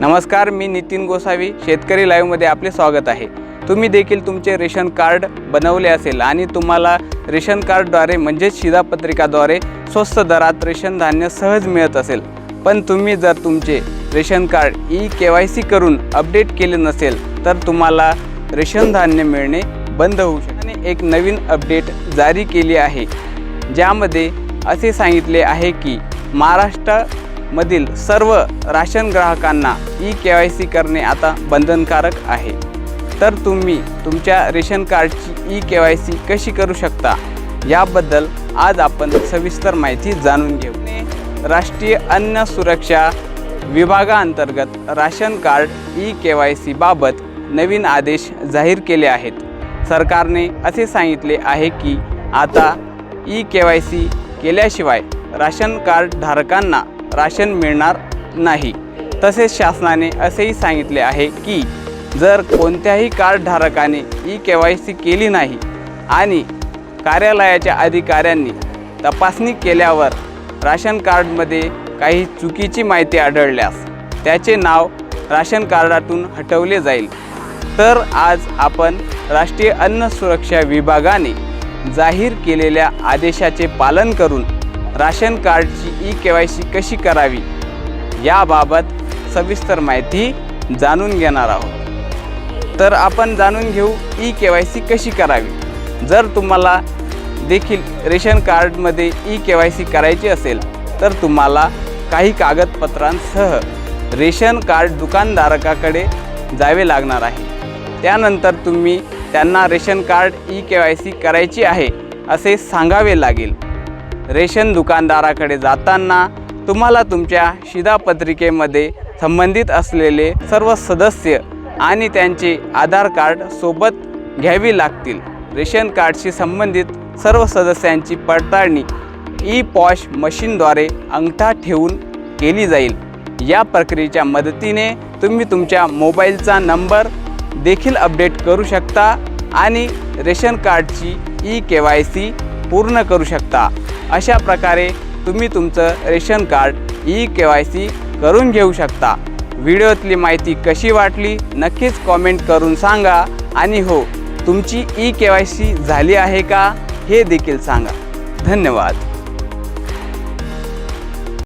नमस्कार मी नितीन गोसावी. शेतकरी लाईव्हमध्ये आपले स्वागत आहे. तुम्ही देखील तुमचे रेशन कार्ड बनवले असेल आणि तुम्हाला रेशन कार्डद्वारे म्हणजेच शिधापत्रिकाद्वारे स्वस्त दरात रेशन धान्य सहज मिळत असेल. पण तुम्ही जर तुमचे ration card E K Y C करून अपडेट केले नसेल तर तुम्हाला रेशन धान्य मिळणे बंद होऊ शकते. आणि एक नवीन अपडेट जारी केली आहे. ज्यामध्ये असे सांगितले आहे की महाराष्ट्र मधील सर्व राशन ग्राहकांना ई के वाय सी करणे आता बंधनकारक आहे. तर तुम्ही तुमच्या रेशन कार्डची ई के वाय सी कशी करू शकता? याबद्दल आज आपण सविस्तर माहिती जाणून घेऊ. राष्ट्रीय अन्न सुरक्षा विभागाअंतर्गत ration card E K Y C बाबत नवीन आदेश जाहीर केले आहेत. सरकारने असे सांगितले आहे की आता ई के वाय सी केल्याशिवाय राशन कार्ड धारकांना राशन मिळणार नाही. तसेच शासनाने असेही सांगितले आहे की जर कोणत्याही कार्डधारकाने ई के वाय सी केली नाही आणि कार्यालयाच्या अधिकाऱ्यांनी तपासणी केल्यावर राशन कार्डमध्ये काही चुकीची माहिती आढळल्यास त्याचे नाव राशन कार्डातून हटवले जाईल. तर आज आपण राष्ट्रीय अन्न सुरक्षा विभागाने जाहीर केलेल्या आदेशाचे पालन करून राशन कार्डची ई के वाय सी कशी करावी याबाबत सविस्तर माहिती जाणून घेणार आहोत. तर आपण जाणून घेऊ ई के वाय सी कशी करावी. जर तुम्हाला देखील रेशन कार्डमध्ये ई के वाय सी करायची असेल तर तुम्हाला काही कागदपत्रांसह रेशन कार्ड दुकानधारकाकडे जावे लागणार आहे. त्यानंतर तुम्ही त्यांना ration card E K Y C करायची आहे असे सांगावे लागेल. रेशन दुकानदाराकडे जाताना तुम्हाला तुमच्या शिधापत्रिकेमध्ये संबंधित असलेले सर्व सदस्य आणि त्यांचे आधार कार्ड सोबत घ्यावी लागतील. रेशन कार्डशी संबंधित सर्व सदस्यांची पडताळणी ई पॉश मशीनद्वारे अंगठा ठेवून केली जाईल. या प्रक्रियेच्या मदतीने तुम्ही तुमच्या मोबाईलचा नंबर देखील अपडेट करू शकता आणि रेशन कार्डची ई के वाय सी पूर्ण करू शकता. अशा प्रकारे तुम्ही तुमचं ration card E K Y C करून घेऊ शकता. व्हिडिओतली माहिती कशी वाटली नक्कीच कॉमेंट करून सांगा. आणि हो तुमची ई के वाय सी झाली आहे का हे देखील सांगा. धन्यवाद.